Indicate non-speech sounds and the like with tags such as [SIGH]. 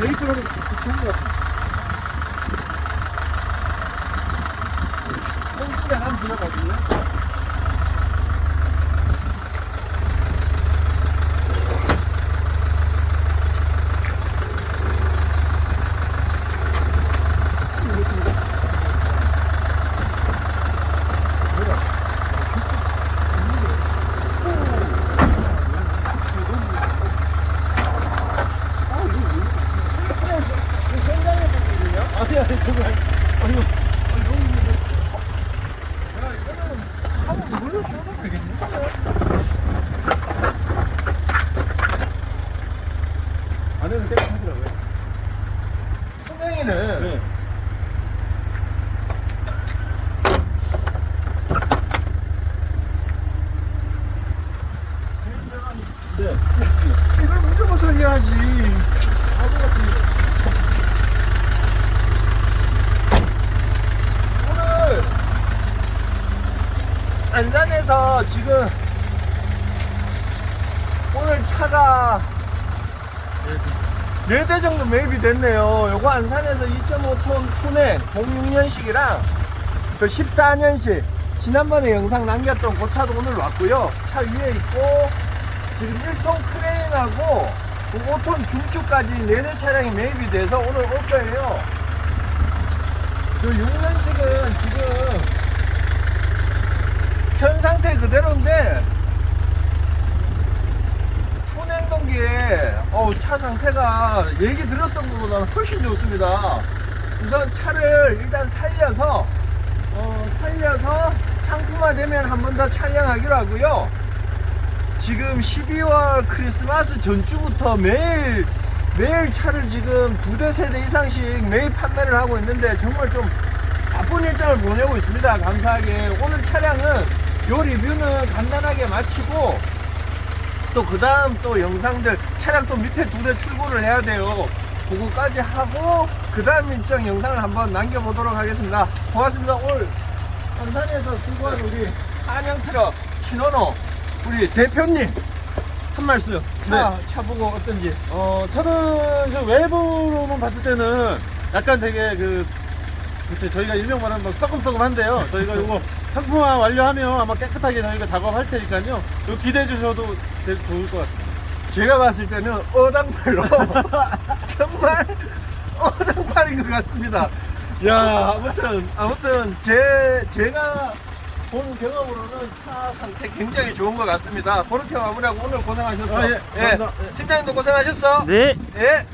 베이컨하고 같이 한것 같아. 똥집에 한 들어가지고요. 아니 아니 그거 아니 아니 아니 너무 힘들어. 야 이거는 한번 물로 쏘도 되겠네. 안에는 깨끗하더라고요. 소명이는 네. 네. 이걸 문제부터 해야지. 바보 같은 거. 오늘 안산에서 지금 오늘 차가 4대 정도 매입이 됐네요. 요거 안산에서 2.5톤 톤에 06년식이랑 그 14년식 지난번에 영상 남겼던 그 차도 오늘 왔고요. 차 위에 있고 지금 1톤 크레인하고 그 5톤 중축까지 4대 차량이 매입이 돼서 오늘 올 거예요. 그 6년식은 지금 현 상태 그대로인데 톤행동기에 어우, 차 상태가 얘기 들었던 것보다는 훨씬 좋습니다. 우선 차를 일단 살려서 어, 살려서 상품화되면 한 번 더 촬영하기로 하고요. 지금 12월 크리스마스 전주부터 매일 매일 차를 지금 두 대 세 대 이상씩 매일 판매를 하고 있는데 정말 좀 바쁜 일정을 보내고 있습니다. 감사하게 오늘 차량은 요 리뷰는 간단하게 마치고 또 그 다음 또 영상들 차량 또 밑에 두대 출고를 해야 돼요. 그거까지 하고 그 다음 일정 영상을 한번 남겨보도록 하겠습니다. 고맙습니다. 오늘 안산에서 출고한 우리 한영 트럭 신원호 우리 대표님 한 말씀 차, 차 보고 어떤지 어, 차는 저 외부로만 봤을 때는 약간 되게 그, 그때 저희가 일명 말하면 막 썩금썩금한데요. 저희가 이거 상품화 완료하면 아마 깨끗하게 저희가 작업할 테니까요. 이거 기대해 주셔도 좋을 것 같아요. 제가 봤을 때는 어당팔로 [LAUGHS] 정말 어당팔인 것 같습니다. 야 아무튼 아무튼 제 제가 본 경험으로는 차 상태 굉장히 좋은 것 같습니다. 그렇게 마무리하고 오늘 고생하셨어. 아, 예. 감사합니다. 예. 팀장님도 고생하셨어. 네. 예.